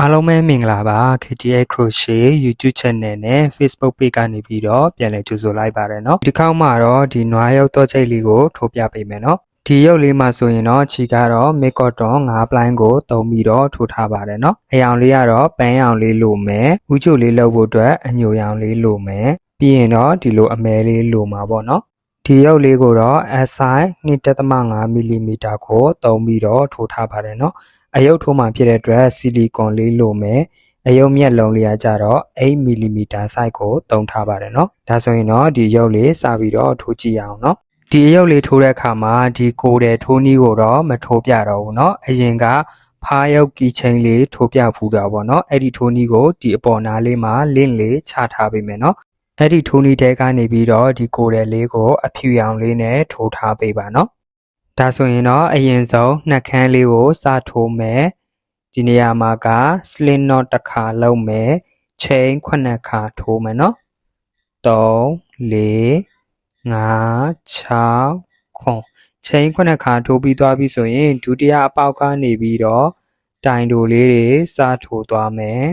အားလုံးပဲမင်္ဂလာပါ KTA Crochet YouTube Channel နဲ့ Facebook Page ကနေပြီးတော့ပြန်လည်ကြိုဆိုလိုက်ပါရနော်ဒီခေါက်မှာတော့ဒီနွားရုပ်တော့ချိတ်လေးကိုထိုးပြပေးမယ်နော်ဒီရုပ်လေးမှာဆိုရင်တော့ခြေကတော့ make cotton 9 plain ကိုသုံးပြီးတော့ထိုးထားပါတယ်နော်အယောင်လေးကတော့ပန်းရောင်လေးလိုမယ်ဥချိုလေးလုပ်ဖို့အတွက်အညိုရောင်လေးလိုမယ်ပြီးရင်တော့ဒီလိုအမဲလေးလိုမှာပေါ့နော်ဒီရုပ်လေးကိုတော့ SI 2.5 mm ကိုသုံးပြီးတော့ထိုးထားပါတယ်နော် အယုတ်ထိုးမှဖြစ်တဲ့အတွက်ဆီလီကွန်လေးလိုမယ်အယုတ်မြက်လုံးလေးကကြတော့8 mm size ကိုတုံးထားပါတယ်เนาะဒါဆိုရင်တော့ဒီရုပ်လေးစပြီးတော့ထိုးကြည့်ရအောင်เนาะဒီအယုတ်လေးထိုးတဲ့အခါမှာဒီကိုယ်တဲ့ထိုးနည်းကိုတော့မထိုးပြတော့ဘူးเนาะအရင်ကဖားရုပ်ကီချင်းလေးထိုးပြဖူးတာပေါ့เนาะအဲ့ဒီထိုးနည်းကိုဒီအပေါ်နားလေးမှာလင့်လေးချထားပေးမယ်เนาะအဲ့ဒီထိုးနည်းတဲကနေပြီးတော့ဒီကိုယ်တဲ့လေးကိုအဖြူရောင်လေးနဲ့ထိုးထားပေးပါเนาะ ဒါဆိုရင်တော့အရင်ဆုံးနှက်ခမ်းလေးကိုစထိုးမယ်ဒီနေရာမှာက slit knot တစ်ခါလုပ်မယ် chain 9ခါထိုးမယ်နော်3 4 5 6ခွန် chain 9ခါထိုးပြီးသွားပြီဆိုရင်ဒုတိယအပေါက်ကနေပြီးတော့တိုင်တိုလေးတွေစထိုးသွားမယ်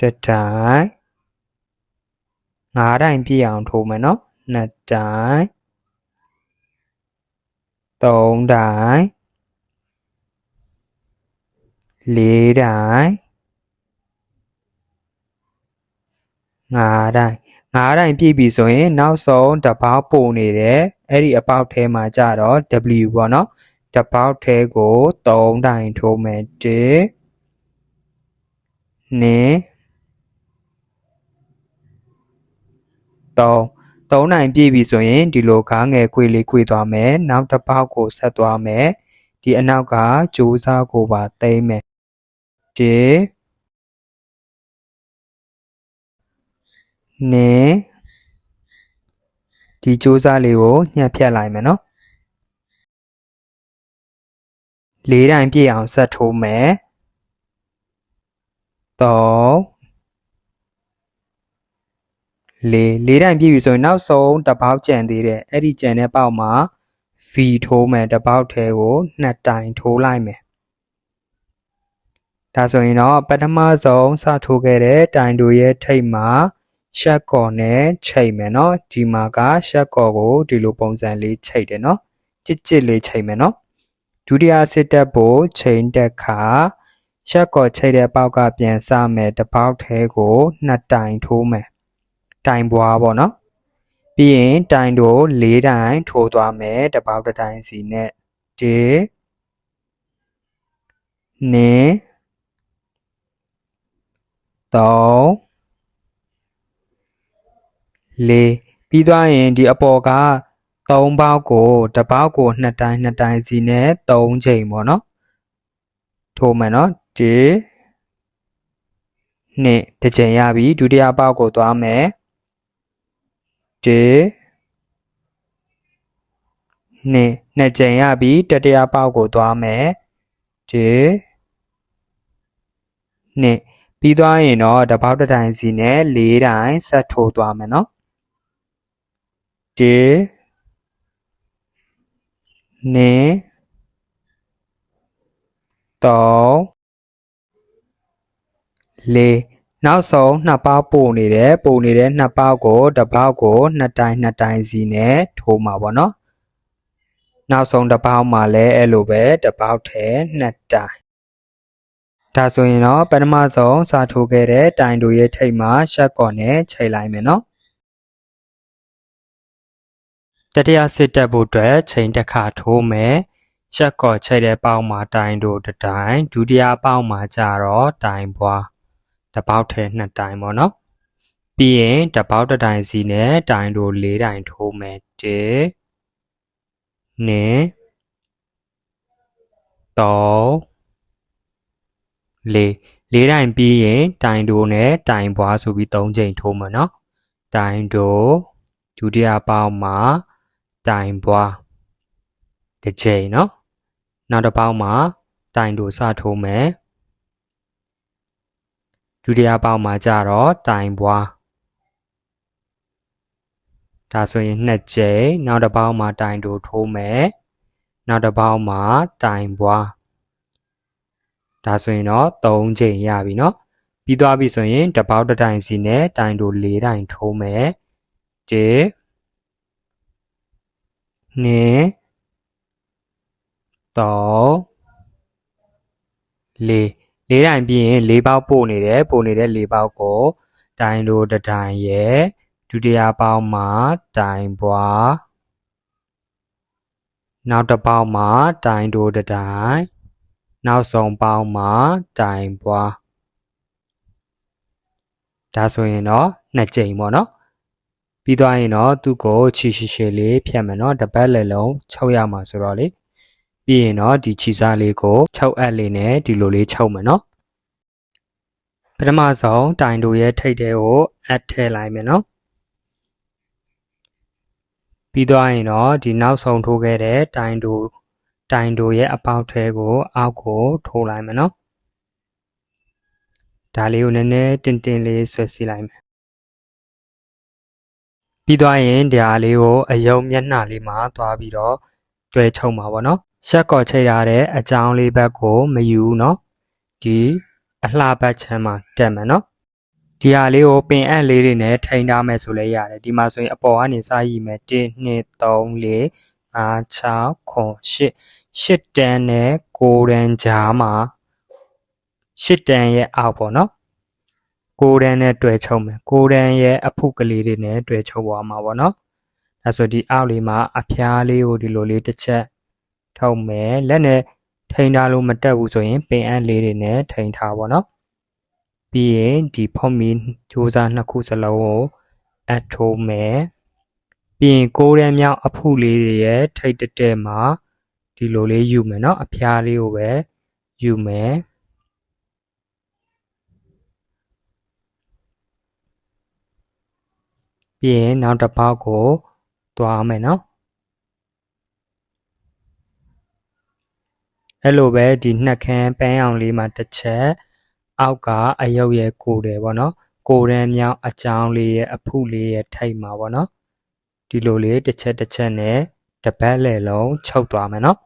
တစ်တိုင်၅တိုင်ပြည့်အောင်ထိုးမယ်နော်နှစ်တိုင် သုံးတိုင်လေးတိုင်ငါးတိုင်ငါးတိုင်ပြည့်ပြီဆိုရင်နောက်ဆုံးတစ်ပေါက်ပို့နေတယ်အဲ့ဒီအပေါက်ထဲမှာကြတော့ W ပေါ့နော်တစ်ပေါက်ထဲကို3တိုင်ထိုးမယ်1 2 3 3နိုင်ပြည့်ပြီဆိုရင်ဒီလိုကားငယ်ခွေလေးခွေသွားမယ်နောက်တစ်ပေါက်ကိုဆက်သွားမယ်ဒီအနောက်ကကြိုးစားကိုပါသိမ်းမယ်1 2ဒီကြိုးစားလေးကိုညှက်ဖြတ်လိုက်မယ်နော်လေးတိုင်ပြည့်အောင်ဆက်ထိုးမယ်3 လေးလေးတိုင်ပြည့်ပြီဆိုရင်နောက်ဆုံးတစ်ပေါက်ကြံသေးတယ်အဲ့ဒီကြံတဲ့ပေါက်မှာ V ထိုးမယ်တစ်ပေါက်ထဲကိုနှစ်တိုင်ထိုးလိုက်မယ်ဒါဆိုရင်တော့ပထမဆုံးစထိုးခဲ့တဲ့တိုင်တို့ရဲ့ထိပ်မှာရှက်ကော်နဲ့ချိန်မယ်နော်ဒီမှာကရှက်ကော်ကိုဒီလိုပုံစံလေးချိန်တယ်နော်ကြစ်ကြစ်လေးချိန်မယ်နော်ဒုတိယစစ်တက်ဖို့ချိန်တက်ခါရှက်ကော်ချိန်တဲ့ပေါက်ကပြန်စမယ်တစ်ပေါက်ထဲကိုနှစ်တိုင်ထိုးမယ် တိုင်ပွားပေါ့နော်ပြီးရင်တိုင်တို့၄တိုင်ထိုးသွားမယ်တစ်ပေါက်တစ်တိုင်စီနဲ့1 2 3 4ပြီးသွားရင်ဒီအပေါ်က3ပေါက်ကိုတစ်ပေါက်ကို2တိုင်း2တိုင်းစီနဲ့3ချိန်ပေါ့နော်ထိုးမယ်နော်1နှစ်တစ်ချိန်ရပြီဒုတိယပေါက်ကိုသွားမယ် 1နှစ်နှစ်ချိန်ရပြီတတိယပေါက်ကိုသွားမယ်1နှစ်ပြီးသွားရင်တော့တပေါက်တစ်တိုင်းစီနဲ့၄တိုင်းဆက်ထိုးသွားမယ်နော်1နှစ်3 4 နောက်ဆုံးနှစ်ပေါက်ပို့နေတယ်ပို့နေတဲ့နှစ်ပေါက်ကိုတစ်ပေါက်ကိုနှစ်တိုင်းနှစ်တိုင်းစီနဲ့ထိုးမှာပေါ့နော်နောက်ဆုံးတစ်ပေါက်မှာလည်းအဲ့လိုပဲတစ်ပေါက်ထဲနှစ်တိုင်းဒါဆိုရင်တော့ပထမဆုံးစာထိုးခဲ့တဲ့တိုင်တို့ရဲ့ထိပ်မှာရှက်ကော်နဲ့ချိန်လိုက်မယ်နော်တတိယစစ်တက်ဖို့အတွက်ချိန်တစ်ခါထိုးမယ်ရှက်ကော်ချိန်တဲ့ပေါက်မှာတိုင်တို့တစ်တိုင်ဒုတိယပေါက်မှာကျတော့တိုင်ပွား တစ်ပေါက်ထဲနှစ်တိုင်ပေါ့နော်ပြီးရင်တစ်ပေါက်တစ်တိုင်စီနဲ့တိုင်တို့လေးတိုင်ထိုးမယ်1 2 3လေးလေးတိုင်ပြီးရင်တိုင်တိုနဲ့တိုင်ပွားဆိုပြီး၃ချိန်ထိုးမှာနော်တိုင်တိုဒုတိယပေါက်မှာတိုင်ပွားတစ်ချိန်နော်နောက်တစ်ပေါက်မှာတိုင်တိုစထိုးမယ် ဒုတိယပေါက်မှာကြတော့တိုင်ပွားဒါဆိုရင်နှစ်ကြိမ်နောက်တစ်ပေါက်မှာတိုင်တိုထိုးမယ်နောက်တစ်ပေါက်မှာတိုင်ပွား ဒါဆိုရင်တော့3ချိန်ရပြီเนาะပြီးသွားပြီဆိုရင်တစ်ပေါက်တစ်တိုင်စီနဲ့တိုင်တို့၄တိုင်ထိုးမယ်1 2 3 4 လေးတိုင်ပြီးရင်၄ပေါက်ပို့နေတယ်ပို့နေတဲ့၄ပေါက်ကိုတိုင်တို့တစ်တိုင်ရဲ့ဒုတိယပေါက်မှာတိုင်ပွားနောက်တစ်ပေါက်မှာတိုင်တို့တစ်တိုင်နောက်ဆုံးပေါက်မှာတိုင်ပွားဒါဆိုရင်တော့နှစ်ကြိမ်ပေါ့နော်ပြီးသွားရင်တော့သူ့ကိုချီရှိရှိလေးဖြတ်မယ်နော်တစ်ပတ်လည်းလုံးချုပ်ရမှာဆိုတော့လေ ပြီးရင်တော့ဒီချီစားလေးကိုချုပ်အပ်လေးနဲ့ဒီလိုလေးချုပ်မယ်နော်ပထမဆုံးတိုင်တို့ရဲ့ထိတ်တဲကိုအပ်ထည့်လိုက်မယ်နော်ပြီးသွားရင်တော့ဒီနောက်ဆုံးထိုးခဲ့တဲ့တိုင်တို့တိုင်တို့ရဲ့အပေါက်ထဲကိုအောက်ကိုထိုးလိုက်မယ်နော်ဒါလေးကိုနည်းနည်းတင်တင်လေးဆွဲစီလိုက်မယ်ပြီးသွားရင်ဒါလေးကိုအယုံမျက်နှာလေးမှာသွားပြီးတော့တွဲချုပ်မှာပေါ့နော် ရှက်ကော်ချိတ်ရတဲ့အကြောင်းလေးဘက်ကိုမယူဘူးနော်ဒီအလှဘက်ချမ်းမှာတက်မယ်နော်ဒီဟာလေးကိုပင်အပ်လေးတွေနဲ့ထိန်းထားမယ်ဆိုလည်းရတယ်ဒီမှာဆိုရင်အပေါ်ကနေစရည်မယ်1 2 3 4 5 6 9 10 8တန်းနဲ့9တန်းကြားမှာ8တန်းရဲ့အောက်ပေါ့နော်9တန်းနဲ့တွဲချုပ်မယ်9တန်းရဲ့အဖုကလေးတွေနဲ့တွဲချုပ်သွားမှာပေါ့နော်ဒါဆိုဒီအောက်လေးမှာအဖျားလေးကိုဒီလိုလေးတစ်ချက် ထုတ်မယ်လက်နဲ့ထိန်းထားလို့မတက်ဘူးဆိုရင်ပင်အပ်လေးတွေနဲ့ထိန်းထားပါတော့ပြီးရင်ဒီဖောက်မီစူးစမ်းနှစ်ခုစလုံးကိုအပ်ထိုးမယ်ပြီးရင်ကိုးရဲမြောက်အဖုလေးတွေရဲ့ထိတ်တက်တက်မှာဒီလိုလေးယူမယ်เนาะအဖျားလေးကိုပဲယူမယ်ပြီးရင်နောက်တစ်ပေါက်ကိုသွားမယ်เนาะ အဲ့လိုပဲဒီနှက်ခမ်းပန်းအောင်လေးမှာတစ်ချက်အောက်ကအယုတ်ရဲ့ကိုယ်တယ်ပေါ့နော်ကိုယ်ရမ်းမြောင်းအကြောင်းလေးရဲ့အဖုလေးရဲ့ထိတ်မှာပေါ့နော်ဒီလိုလေးတစ်ချက်တစ်ချက်နဲ့တပတ်လေလုံးချုပ်သွားမယ်နော်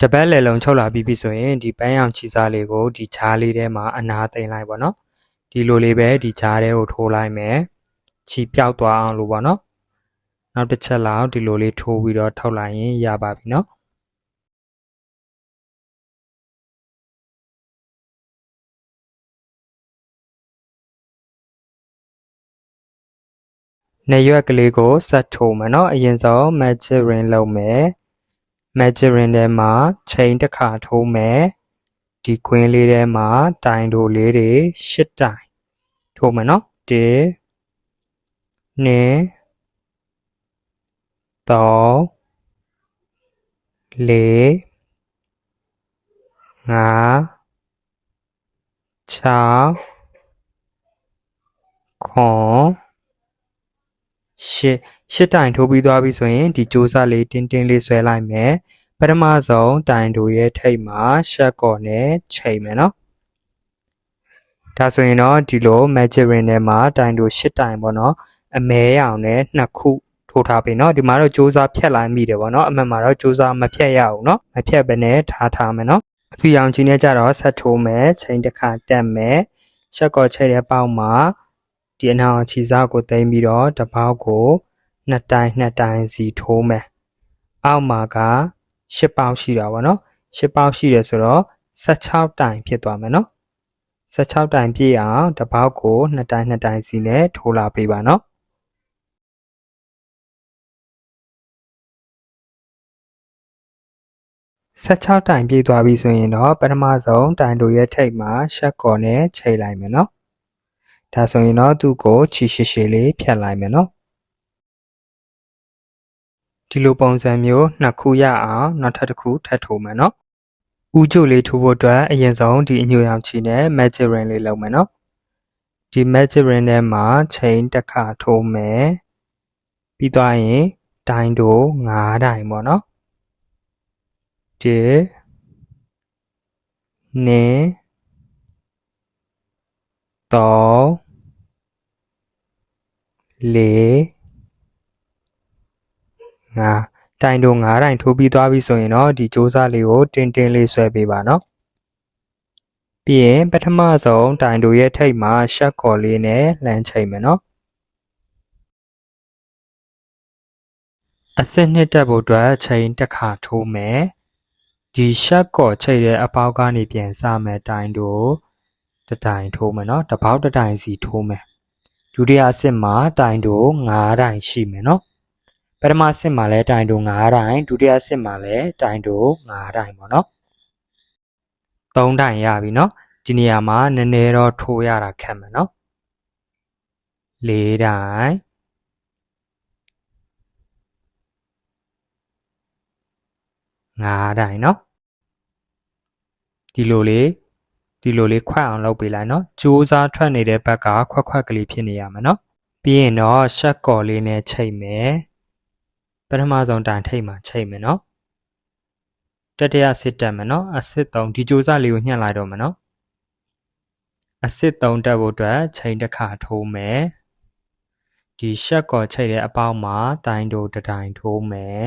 တပတ်လေလုံးချုပ်လာပြီးပြီဆိုရင်ဒီပန်းရောင်ချီစားလေးကိုဒီချားလေးထဲမှာအနာသိမ့်လိုက်ပါနော်ဒီလိုလေးပဲဒီချားထဲကိုထိုးလိုက်မယ်ချီပြောက်သွားအောင်လို့ပေါ့နော်နောက်တစ်ချက်လောက်ဒီလိုလေးထိုးပြီးတော့ထောက်လိုက်ရင်ရပါပြီနော်နေရွက်ကလေးကိုဆက်ထိုးမယ်နော်အရင်ဆုံး magic ring လုပ်မယ် measuring ထဲမှာ chain တစ်ခါထိုးမယ်ဒီကွင်းလေးထဲမှာတိုင်တို့လေးတွေ၈တိုင်ထိုးမယ်နော်၁၂၃လေးငါချောင်းခွန်ရှစ် ရှစ်တိုင်ထိုးပြီးသွားပြီဆိုရင်ဒီကြိုးစားလေးတင်းတင်းလေးဆွဲလိုက်မယ်ပထမဆုံးတိုင်တို့ရဲ့ထိပ်မှာရှက်ကော်နဲ့ချိန်မယ်နော်ဒါဆိုရင်တော့ဒီလို magic ring ထဲမှာတိုင်တို့ရှစ်တိုင်ပေါ့နော်အမဲရောင်နဲ့နှစ်ခုထိုးထားပြီเนาะဒီမှာတော့စူးစမ်းဖြတ်လိုက်မိတယ်ပေါ့နော်အမှန်မှာတော့စူးစမ်းမဖြတ်ရဘူးเนาะမဖြတ်ဘဲနဲ့ထားထားမယ်เนาะအဖီအောင်ကြီးနဲ့ကြတော့ဆက်ထိုးမယ်ချိန်တစ်ခါတက်မယ်ရှက်ကော်ချိန်တဲ့ပေါက်မှာဒီအနာချီစားကိုသိမ်းပြီးတော့တပေါက်ကို နှစ်တိုင်းနှစ်တိုင်းစီထိုးမယ်အောက်မှာက10ပေါက်ရှိတာပေါ့နော်10ပေါက်ရှိတယ်ဆိုတော့16တိုင်ဖြစ်သွားမယ်နော်16တိုင်ပြည့်အောင်တပေါက်ကိုနှစ်တိုင်းနှစ်တိုင်းစီနဲ့ထိုးလာပေးပါနော်16တိုင်ပြည့်သွားပြီဆိုရင်တော့ပထမဆုံးတိုင်တို့ရဲ့ထိပ်မှာရှက်ကော်နဲ့ချိန်လိုက်မယ်နော်ဒါဆိုရင်တော့သူ့ကိုချီရှိရှိလေးဖြတ်လိုက်မယ်နော် ဒီလိုပုံစံမျိုးနှစ်ခုရအောင်နောက်ထပ်တစ်ခုထပ်ထိုးမယ်နော်ဥကျုပ်လေးထိုးဖို့အတွက်အရင်ဆုံးဒီအညိုရောင်ချီနဲ့ magic ring လေးလုပ်မယ်နော်ဒီ magic ring ထဲမှာ chain တစ်ခါထိုးမယ်ပြီးသွားရင်ဒိုင်းတို့9ဒိုင်ပေါ့နော်1 2 3 4 5တိုင်တို့9တိုင်ထိုးပြီးသွားပြီဆိုရင်တော့ဒီစ조사လေးကိုတင်းတင်းလေးဆွဲပေးပါနော်ပြီးရင်ပထမဆုံးတိုင်တို့ရဲ့ထိပ်မှာရှက်ကော်လေးနဲ့လမ်းချိန်မယ်နော်အစစ်နှစ်တက်ဖို့အတွက်ချိန်တစ်ခါထိုးမယ်ဒီရှက်ကော်ချိန်တဲ့အပေါက်ကနေပြန်စမယ်တိုင်တို့တတိုင်ထိုးမယ်နော်တပေါက်တတိုင်စီထိုးမယ်ဒုတိယအစစ်မှာတိုင်တို့9တိုင်ရှိမယ်နော် ပထမအစစ်မှာလည်းတိုင်တို့9တိုင်ဒုတိယအစစ်မှာလည်းတိုင်တို့9တိုင်ပေါ့နော်3တိုင်ရပြီနော်ဒီနေရာမှာနည်းနည်းတော့ထိုးရတာခက်မယ်နော်4တိုင်9တိုင်နော်ဒီလိုလေးဒီလိုလေးခွက်အောင်လုပ်ပေးလိုက်နော်ကြိုးစားထွက်နေတဲ့ဘက်ကခွက်ခွက်ကလေးဖြစ်နေရမယ်နော်ပြီးရင်တော့ရှက်ကော်လေးနဲ့ချိတ်မယ်ပ ထမဆုံးတိုင်ထိတ်မှာချိတ်မယ်နော်တတိယစစ်တက်မယ်နော်အစစ်3ဒီကြိုးစားလေးကိုညှက်လိုက်တော့မယ်နော်အစစ်3တက်ဖို့အတွက်ချိန်တစ်ခါထိုးမယ်ဒီရှက်ကော်ချိတ်တဲ့အပေါက်မှာတိုင်တိုတတိုင်ထိုးမယ်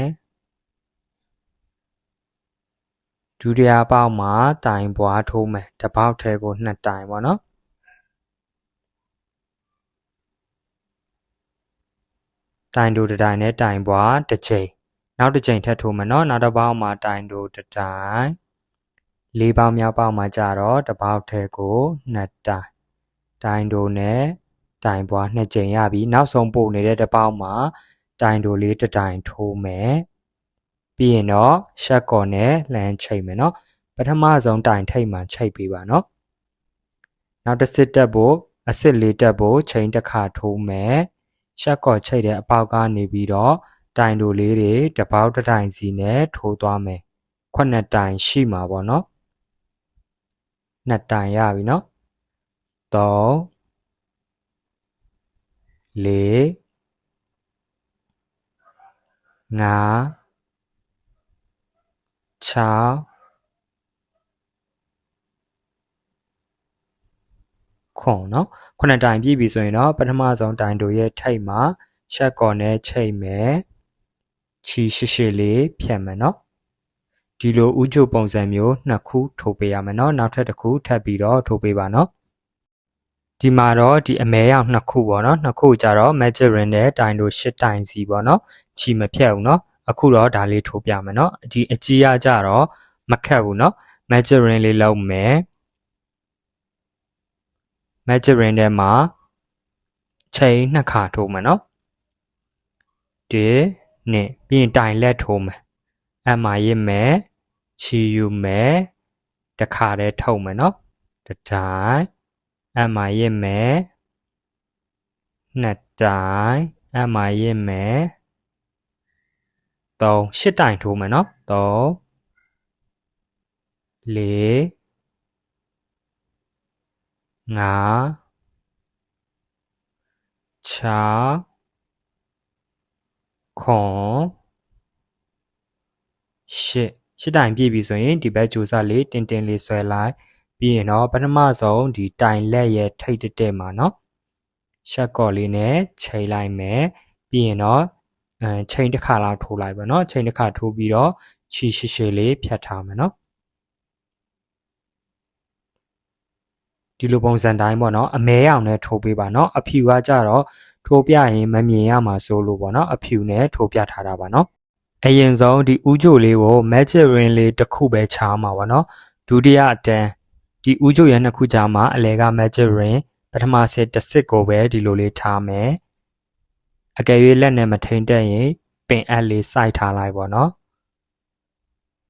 ဒုတိယပေါက်မှာတိုင်ပွားထိုးမယ်တစ်ပေါက်ထဲကိုနှစ်တိုင်ပေါ့နော် တိုင်တိုတစ်တိုင်နဲ့တိုင်ပွားတစ်ချိန်နောက်တစ်ချိန်ထပ်ထိုးမယ်နော်နောက်တစ်ပေါက်မှာတိုင်တိုတစ်တိုင်လေးပေါက်မြောက်ပေါက်မှာကြတော့တစ်ပေါက်ထဲကိုနှစ်တိုင်တိုင်တိုနဲ့တိုင်ပွားနှစ်ချိန်ရပြီနောက်ဆုံးပို့နေတဲ့တစ်ပေါက်မှာတိုင်တိုလေးတစ်တိုင်ထိုးမယ်ပြီးရင်တော့ရှက်ကော်နဲ့လှမ်းချိတ်မယ်နော်ပထမဆုံးတိုင်ထိတ်မှချိတ်ပေးပါနော်နောက်တစ်စစ်တက်ဖို့အစစ်လေးတက်ဖို့ချိန်တစ်ခါထိုးမယ် ရှက်ကော်ချိတ်တဲ့အပေါက်ကနေပြီးတော့တိုင်တို့လေးတွေတပေါက်တစ်တိုင်စီနဲ့ထိုးသွားမယ်ခုနှစ်တိုင်ရှိမှာပေါ့နော်နှစ်တိုင်ရပြီနော်3 4 5 6 ခွန်နော်ခုနှစ်တိုင်ပြည့်ပြီဆိုရင်တော့ပထမဆုံးတိုင်တို့ရဲ့ထိတ်မှာချက်ကော်နဲ့ချိန်မယ်ချီရှိရှိလေးဖြတ်မယ်နော်ဒီလိုဥကျုပ်ပုံစံမျိုးနှစ်ခုထိုးပေးရမယ်နော်နောက်ထပ်တစ်ခုထပ်ပြီးတော့ထိုးပေးပါနော်ဒီမှာတော့ဒီအမဲရောင်နှစ်ခုပေါ့နော်နှစ်ခုကြတော့ magic ring နဲ့တိုင်တို့၈တိုင်စီပေါ့နော်ချီမဖြတ်ဘူးနော်အခုတော့ဒါလေးထိုးပြမယ်နော်ဒီအကြီးရကြတော့မခက်ဘူးနော် magic ring လေးလောက်မယ် magic ring ထဲမှာချိန်နှစ်ခါထိုးမယ်နော်ဒီနဲ့ပြီးရင်တိုင်လက်ထိုးမယ်အမှရစ်မယ်ချီယူမယ်တခါတည်းထုတ်မယ်နော်တတိုင်အမှရစ်မယ်နှစ်တိုင်အမှရစ်မယ်3 8တိုင်ထိုးမယ်နော်3 4 5 6ခွန်ရှစ်ရှစ်တိုင်ပြည့်ပြီဆိုရင်ဒီဘက်ကြိုးစားလေးတင်းတင်းလေးဆွဲလိုက်ပြီးရင်တော့ပထမဆုံးဒီတိုင်လက်ရဲ့ထိတ်တက်မှာเนาะရှက်ကော်လေးနဲ့ချိန်လိုက်မယ်ပြီးရင်တော့အဲချိန်တစ်ခါလောက်ထိုးလိုက်ပါเนาะချိန်တစ်ခါထိုးပြီးတော့ချီရှိရှိလေးဖြတ်ထားမယ်เนาะ ဒီလိုပုံစံတိုင်းပေါ့နော်အမဲရောင်နဲ့ထိုးပေးပါနော်အဖြူကကြတော့ထိုးပြရင်မမြင်ရမှာစိုးလို့ပေါ့နော်အဖြူနဲ့ထိုးပြထားတာပါနော်အရင်ဆုံးဒီဥကြိုလေးကို magic ring လေးတစ်ခုပဲချားမှာပေါ့နော်ဒုတိယအတန်းဒီဥကြိုရဲ့နှစ်ခုကြားမှာအလဲက magic ring ပထမစစ်တစ်စစ်ကိုပဲဒီလိုလေးထားမယ်အကယ်၍လက်နဲ့မထိန်တက်ရင်ပင်အပ်လေးစိုက်ထားလိုက်ပေါ့နော်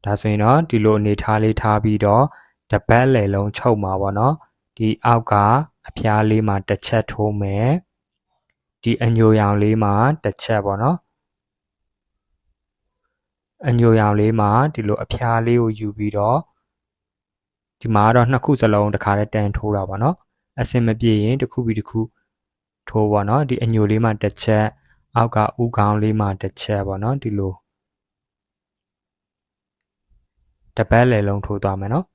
ဒါဆိုရင်တော့ဒီလိုအနေထားလေးထားပြီးတော့တပတ်လည်လုံးချုပ်မှာပေါ့နော် ဒီအောက်ကအအဖျားလေးမှာတစ်ချက်ထိုးမယ်ဒီအညိုရောင်လေးမှာတစ်ချက်ပေါ့နော်အညိုရောင်လေးမှာဒီလိုအဖျားလေးကိုယူပြီးတော့ဒီမှာတော့နှစ်ခုစလုံးတစ်ခါတည်းတန်ထိုးတာပေါ့နော်အစင်မပြေရင်တစ်ခုပြီးတစ်ခုထိုးပေါ့နော်ဒီအညိုလေးမှာတစ်ချက်အောက်ကဥကောင်းလေးမှာတစ်ချက်ပေါ့နော်ဒီလိုတပတ်လည်လုံးထိုးသွားမယ်နော်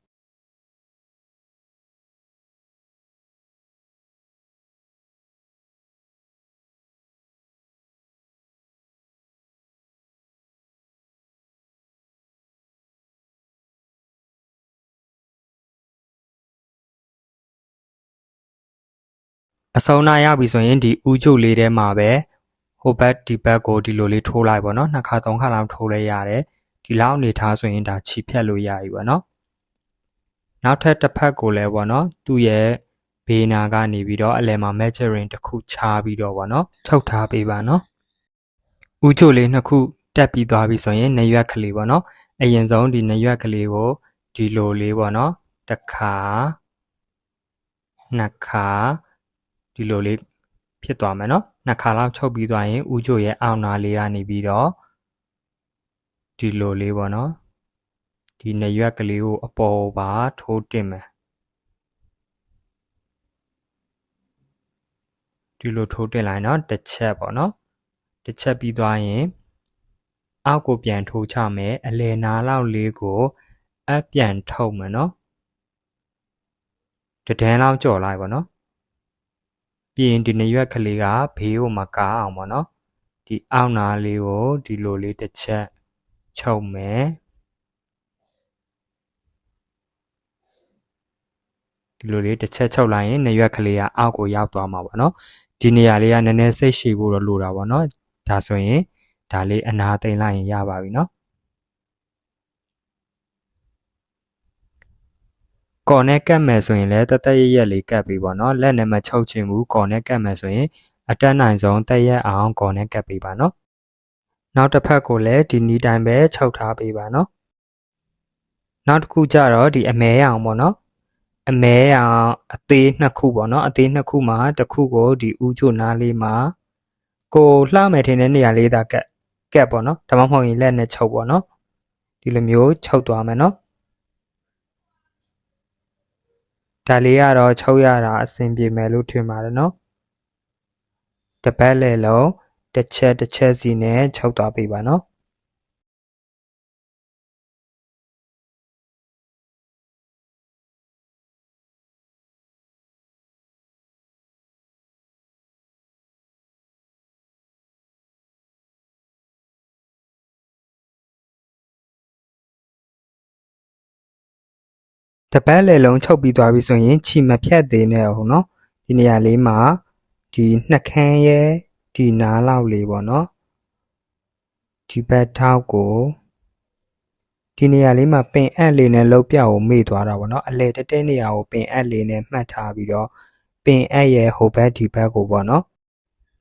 အစုံနာရပြီဆိုရင်ဒီဥကျုပ်လေးထဲမှာပဲဟိုဘက်ဒီဘက်ကိုဒီလိုလေးထိုးလိုက်ပေါ့နော်နှစ်ခါသုံးခါလောက်ထိုးလဲရတယ်ဒီလောက်အနေထားဆိုရင်ဒါခြိဖြတ်လို့ရပြီပေါ့နော်နောက်ထပ်တစ်ဖက်ကိုလည်းပေါ့နော်သူ့ရဲ့ဘေးနာကနေပြီးတော့အလယ်မှာ measuring တစ်ခုချပြီးတော့ပေါ့နော်ထုတ်ထားပေးပါနော်ဥကျုပ်လေးနှစ်ခုတက်ပြီးသွားပြီဆိုရင်နရွက်ကလေးပေါ့နော်အရင်ဆုံးဒီနရွက်ကလေးကိုဒီလိုလေးပေါ့နော်တစ်ခါနှစ်ခါ ဒီလိုလေးဖြစ်သွားမယ်နော်နှစ်ခါလောက်ချုပ်ပြီးသွားရင်ဥကျိုရဲ့အောက်နာလေးကနေပြီးတော့ဒီလိုလေးပေါ့နော်ဒီနရွက်ကလေးကိုအပေါ်ပါထိုးတင်မယ်ဒီလိုထိုးတင်လိုက်နော်တစ်ချက်ပေါ့နော်တစ်ချက်ပြီးသွားရင်အောက်ကိုပြန်ထိုးချမယ်အလယ်နာလောက်လေးကိုအပ်ပြန်ထုတ်မယ်နော်တဒန်းလောက်ကြော်လိုက်ပါနော် ပြီးရင်ဒီနရွက်ကလေးကဘေးကိုမကားအောင်ပေါ့နော်ဒီအောက်နာလေးကိုဒီလိုလေးတစ်ချက်ချုပ်မယ်ဒီလိုလေးတစ်ချက်ချုပ်လိုက်ရင်နရွက်ကလေးကအောက်ကိုရောက်သွားမှာပေါ့နော်ဒီနေရာလေးကနည်းနည်းစိတ်ရှည်ဖို့တော့လိုတာပေါ့နော်ဒါဆိုရင်ဒါလေးအနာသိမ့်လိုက်ရင်ရပါပြီနော် ကော်နဲ့ကတ်မယ်ဆိုရင်လည်းတသက်ရရက်လေးကတ်ပြီးပေါ့နော်လက်နဲ့မချုပ်ချင်ဘူးကော်နဲ့ကတ်မယ်ဆိုရင်အတက်နိုင်ဆုံးတက်ရက်အောင်ကော်နဲ့ကတ်ပေးပါနော်နောက်တစ်ဖက်ကိုလည်းဒီနီးတိုင်းပဲချုပ်ထားပေးပါနော်နောက်တစ်ခုကျတော့ဒီအမဲရောင်ပေါ့နော်အမဲရောင်အသေးနှစ်ခုပေါ့နော်အသေးနှစ်ခုမှာတစ်ခုကိုဒီဥချိုနားလေးမှာကိုလှမယ်ထင်တဲ့နေရာလေးသာကတ်ကတ်ပေါ့နော်ဒါမှမဟုတ်ရင်လက်နဲ့ချုပ်ပေါ့နော်ဒီလိုမျိုးချုပ်သွားမယ်နော် ဒါလေးကတော့ချုပ်ရတာအဆင်ပြေမယ်လို့ထင်ပါတယ်နော်တပတ်လေလုံးတစ်ချက်တစ်ချက်စီနဲ့ချုပ်သွားပေးပါနော် တပတ်လေလုံးချုပ်ပြီးသွားပြီဆိုရင်ခြိမဖြတ်သေးနဲ့ဟုတ်နော်ဒီနေရာလေးမှာဒီနှက်ခမ်းရဲ့ဒီနားလောက်လေးပေါ့နော်ဒီဘက်ထောက်ကိုဒီနေရာလေးမှာပင်အပ်လေးနဲ့လှုပ်ပြကိုမေ့သွားတာပေါ့နော်အလေတက်တဲ့နေရာကိုပင်အပ်လေးနဲ့မှတ်ထားပြီးတော့ပင်အပ်ရဲ့ဟိုဘက်ဒီဘက်ကိုပေါ့နော်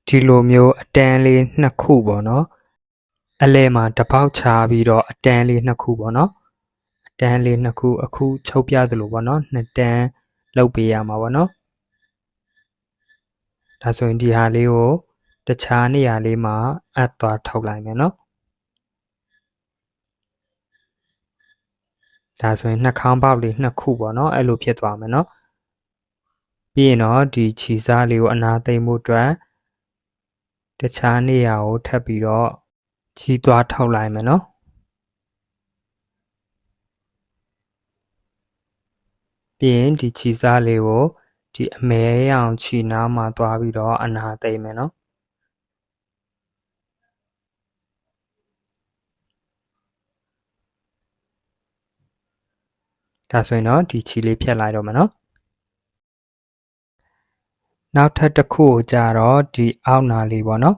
ဒီလိုမျိုးအတန်းလေးနှစ်ခုပေါ့နော်အလဲမှာတပေါက်ချပြီးတော့အတန်းလေးနှစ်ခုပေါ့နော် တန်းလေးနှစ်ခုအခုချုပ်ပြသလိုပေါ့နော်နှစ်တန်းလုပ်ပေးရမှာပေါ့နော်ဒါဆိုရင်ဒီဟာလေးကိုတခြားနေရာလေးမှာအပ်သွားထုတ်လိုက်မယ်နော်ဒါဆိုရင်နှာခေါင်းပေါက်လေးနှစ်ခုပေါ့နော်အဲ့လိုဖြစ်သွားမယ်နော်ပြီးရင်တော့ဒီခြီစားလေးကိုအနာသိမ့်မှုအတွက်တခြားနေရာကိုထပ်ပြီးတော့ခြီးသွားထုတ်လိုက်မယ်နော် ပြီးရင်ဒီခြီစားလေးကိုဒီအမဲရောင်ခြီနားမှာသွားပြီးတော့အနာသိမ့်မယ်နော်ဒါဆိုရင်တော့ဒီခြီလေးဖြတ်လိုက်တော့မယ်နော်နောက်ထပ်တစ်ခုကိုကြတော့ဒီအောက်နာလေးပေါ့နော်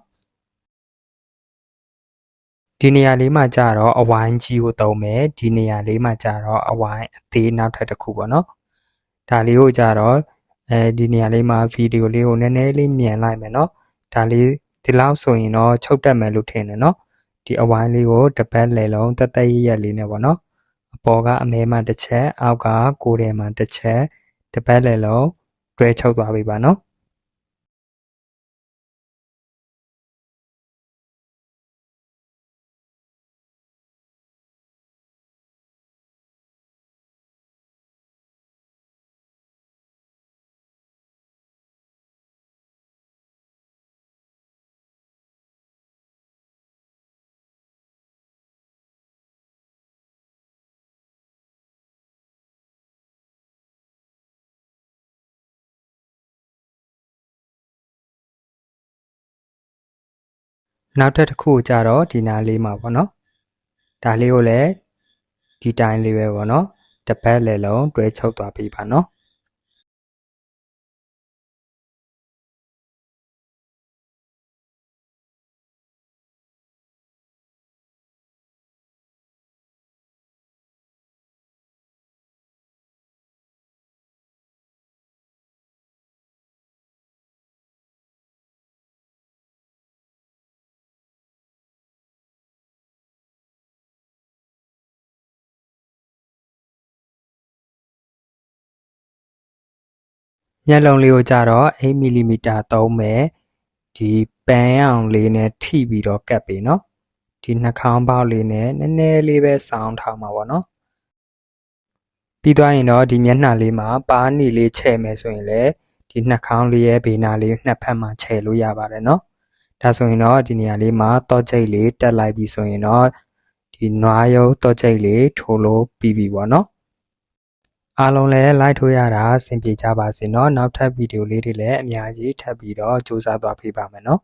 ဒီနေရာလေးမှာကြတော့အဝိုင်းကြီးကိုသုံးမယ်ဒီနေရာလေးမှာကြတော့အဝိုင်းအသေးနောက်ထပ်တစ်ခုပေါ့နော် ဒါလေးကိုကြတော့အဲဒီနေရာလေးမှာဗီဒီယိုလေးကိုနည်းနည်းလေးမြန်လိုက်မယ်နော်ဒါလေးဒီလောက်ဆိုရင်တော့ချုပ်တက်မယ်လို့ထင်တယ်နော်ဒီအဝိုင်းလေးကိုတစ်ပတ်လည်လုံးတက်တက်ရရက်လေးနဲ့ပေါ့နော်အပေါ်ကအမဲမှတစ်ချက်အောက်ကကိုယ်ထဲမှတစ်ချက်တစ်ပတ်လည်လုံးတွဲချုပ်သွားပြီပါနော် နောက်တစ်တစ်ခုကြတော့ဒီနားလေးမှာပေါ့နော်ဒါလေးကိုလည်းဒီတိုင်းလေးပဲပေါ့နော်တစ်ပတ်လည်းလုံးတွဲချုပ်သွားပြီပါနော် ညံလုံးလေးကိုကြတော့8မီလီမီတာသုံးမယ်ဒီပန်းအောင်လေးနဲ့ထိပြီးတော့ကတ်ပေးနော်ဒီနှာခေါင်းပေါက်လေးနဲ့နည်းနည်းလေးပဲစောင်းထားမှာပေါ့နော်ပြီးသွားရင်တော့ဒီမျက်နှာလေးမှာပါးနီလေးချဲ့မယ်ဆိုရင်လည်းဒီနှာခေါင်းလေးရဲ့ဘေးနာလေးနှစ်ဖက်မှာချဲ့လို့ရပါတယ်နော်ဒါဆိုရင်တော့ဒီနေရာလေးမှာတော့ကြိတ်လေးတက်လိုက်ပြီဆိုရင်တော့ဒီနွားရုပ်တော့ကြိတ်လေးထိုးလို့ပြီးပြီပေါ့နော် အားလုံးလည်း like ထိုးရတာအဆင်ပြေကြပါစေเนาะနောက်ထပ်ဗီဒီယိုလေးတွေလည်းအများကြီးထပ်ပြီးတော့စူးစမ်းသွားပေးပါမယ်เนาะ